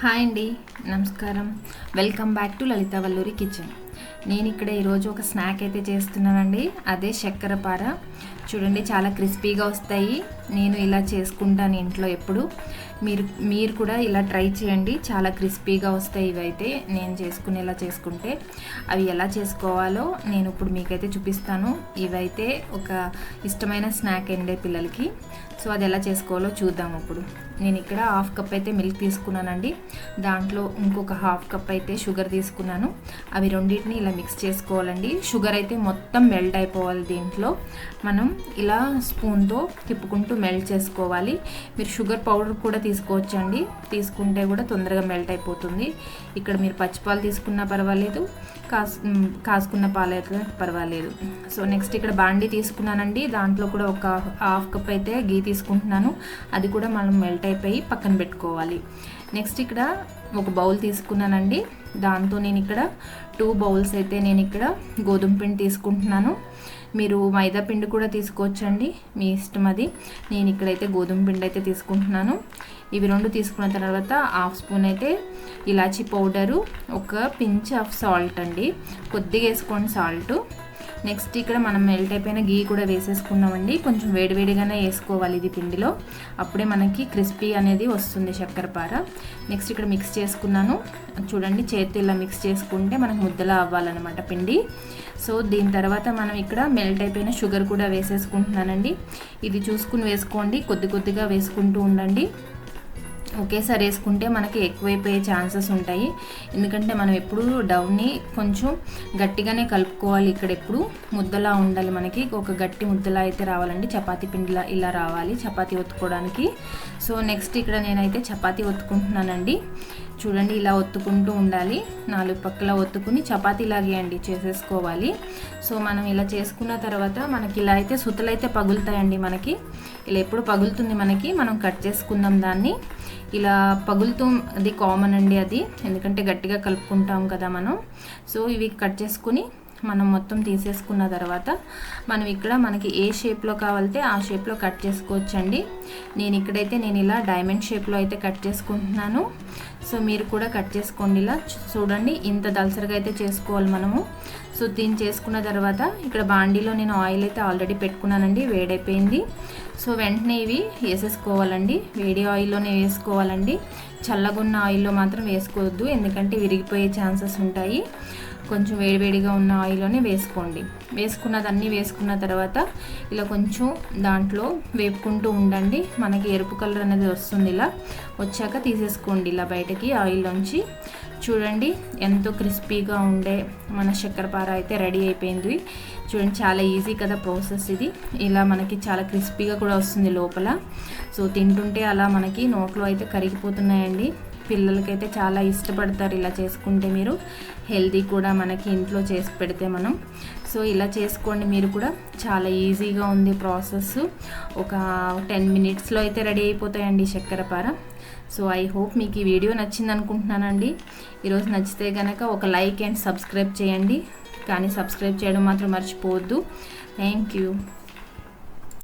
Hi అండి నమస్కారం. Welcome back to Lalitha Valluri kitchen నేను ఇక్కడ ఈరోజు ఒక స్నాక్ అయితే చేస్తున్నానండి అదే చక్కెర పార. చూడండి చాలా క్రిస్పీగా వస్తాయి. నేను ఇలా చేసుకుంటాను ఇంట్లో ఎప్పుడు. మీరు మీరు కూడా ఇలా ట్రై చేయండి చాలా క్రిస్పీగా వస్తాయి ఇవైతే. నేను చేసుకునేలా చేసుకుంటే. అవి ఎలా చేసుకోవాలో నేను ఇప్పుడు మీకైతే చూపిస్తాను. ఇవైతే ఒక ఇష్టమైన స్నాక్ అండి పిల్లలకి. సో అది ఎలా చేసుకోవాలో చూద్దాం ఇప్పుడు నేను ఇక్కడ హాఫ్ కప్ అయితే మిల్క్ తీసుకున్నానండి. దాంట్లో ఇంకొక హాఫ్ కప్ అయితే షుగర్ తీసుకున్నాను. అవి రెండింటిని ఇలా మిక్స్ చేసుకోవాలండి. షుగర్ అయితే మొత్తం మెల్ట్ అయిపోవాలి దీంట్లో. మనం ఇలా స్పూన్తో తిప్పుకుంటూ మెల్ట్ చేసుకోవాలి. మీరు షుగర్ పౌడర్ కూడా తీసుకోవచ్చండి. తీసుకుంటే కూడా తొందరగా మెల్ట్ అయిపోతుంది. ఇక్కడ మీరు పచ్చిపాలు తీసుకున్నా పర్వాలేదు. కాసు కాసుకున్న పాలైతే పర్వాలేదు. సో నెక్స్ట్ ఇక్కడ బాండీ తీసుకున్నానండి. దాంట్లో కూడా ఒక హాఫ్ కప్ అయితే గీ తీసుకుంటున్నాను. అది కూడా మనం మెల్ట్ అయిపోయి పక్కన పెట్టుకోవాలి. నెక్స్ట్ ఇక్కడ ఒక బౌల్ తీసుకున్నానండి. దాంతో నేను ఇక్కడ టూ బౌల్స్ అయితే నేను ఇక్కడ గోధుమ పిండి తీసుకుంటున్నాను. మీరు మైదా పిండి కూడా తీసుకోవచ్చండి. మీ ఇష్టం అది. నేను ఇక్కడైతే గోధుమ పిండి అయితే తీసుకుంటున్నాను. ఇవి రెండు తీసుకున్న తర్వాత హాఫ్ స్పూన్ అయితే ఇలాచీ పౌడరు ఒక పించ్ ఆఫ్ సాల్ట్ అండి. కొద్దిగా వేసుకోండి సాల్ట్. నెక్స్ట్ ఇక్కడ మనం మెల్ట్ అయిపోయిన గీ కూడా వేసేసుకున్నామండి. కొంచెం వేడివేడిగానే వేసుకోవాలి ఇది పిండిలో. అప్పుడే మనకి క్రిస్పీ అనేది వస్తుంది చక్కెరపార నెక్స్ట్ ఇక్కడ మిక్స్ చేసుకున్నాను. చూడండి చేతి ఇలా మిక్స్ చేసుకుంటే మనకు ముద్దలా అవ్వాలన్నమాట పిండి. సో దీని తర్వాత మనం ఇక్కడ మెల్ట్ అయిపోయిన షుగర్ కూడా వేసేసుకుంటున్నానండి. ఇది చూసుకుని వేసుకోండి. కొద్ది కొద్దిగా వేసుకుంటూ ఉండండి. ఒకేసారి వేసుకుంటే మనకి ఎక్కువైపోయే ఛాన్సెస్ ఉంటాయి. ఎందుకంటే మనం ఎప్పుడు డౌన్ని కొంచెం గట్టిగానే కలుపుకోవాలి. ఇక్కడ ఎప్పుడు ముద్దలా ఉండాలి మనకి. ఒక గట్టి ముద్దలా అయితే రావాలండి. చపాతీ పిండిలా ఇలా రావాలి. చపాతీ ఒత్తుకోవడానికి. సో నెక్స్ట్ ఇక్కడ నేనైతే చపాతీ ఒత్తుకుంటున్నానండి. చూడండి ఇలా ఒత్తుకుంటూ ఉండాలి. నాలుగు పక్కల ఒత్తుకుని చపాతీలాగే అండి చేసేసుకోవాలి. సో మనం ఇలా చేసుకున్న తర్వాత మనకి ఇలా అయితే సుతలైతే పగులుతాయండి మనకి. ఇలా ఎప్పుడు పగులుతుంది మనకి. మనం కట్ చేసుకుందాం దాన్ని. ఇలా పగులుతూ అది కామన్ అండి అది. ఎందుకంటే గట్టిగా కలుపుకుంటాం కదా మనం. సో ఇవి కట్ చేసుకుని మనం మొత్తం తీసేసుకున్న తర్వాత మనం ఇక్కడ మనకి ఏ షేప్లో కావాలితే ఆ షేప్లో కట్ చేసుకోవచ్చండి. నేను ఇక్కడైతే నేను ఇలా డైమండ్ షేప్లో అయితే కట్ చేసుకుంటున్నాను. సో మీరు కూడా కట్ చేసుకోండి ఇలా. చూడండి ఇంత దలసరిగా అయితే చేసుకోవాలి మనము. సో దీన్ని చేసుకున్న తర్వాత ఇక్కడ బాండీలో నేను ఆయిల్ అయితే ఆల్రెడీ పెట్టుకున్నానండి వేడైపోయింది. సో వెంటనే ఇవి వేసేసుకోవాలండి. వేడి ఆయిల్లోనే వేసుకోవాలండి. చల్లగున్న ఆయిల్లో మాత్రం వేసుకోవద్దు ఎందుకంటే విరిగిపోయే ఛాన్సెస్ ఉంటాయి. కొంచెం వేడివేడిగా ఉన్న ఆయిల్లోనే వేసుకోండి. వేసుకున్నదన్నీ వేసుకున్న తర్వాత ఇలా కొంచెం దాంట్లో వేపుకుంటూ ఉండండి. మనకి ఎరుపు కలర్ అనేది వస్తుంది ఇలా. వచ్చాక తీసేసుకోండి ఇలా బయటకి ఆయిల్లోంచి. చూడండి ఎంతో క్రిస్పీగా ఉండే మన చక్కెరపార అయితే రెడీ అయిపోయింది. చూడండి చాలా ఈజీ కదా ప్రాసెస్ ఇది. ఇలా మనకి చాలా క్రిస్పీగా కూడా వస్తుంది లోపల. సో తింటుంటే అలా మనకి నోట్లో అయితే కరిగిపోతున్నాయండి. పిల్లలకైతే చాలా ఇష్టపడతారు ఇలా చేసుకుంటే మీరు. హెల్తీ కూడా మనకి ఇంట్లో చేసి పెడితే మనం. సో ఇలా చేసుకోండి మీరు కూడా. చాలా ఈజీగా ఉంది ప్రాసెస్. ఒక టెన్ మినిట్స్లో అయితే రెడీ అయిపోతాయండి చక్కెరపార సో ఐ హోప్ మీకు ఈ వీడియో నచ్చింది అనుకుంటున్నానండి. ఈరోజు నచ్చితే కనుక ఒక లైక్ అండ్ సబ్స్క్రైబ్ చేయండి. కానీ సబ్స్క్రైబ్ చేయడం మాత్రం మర్చిపోవద్దు. Thank you.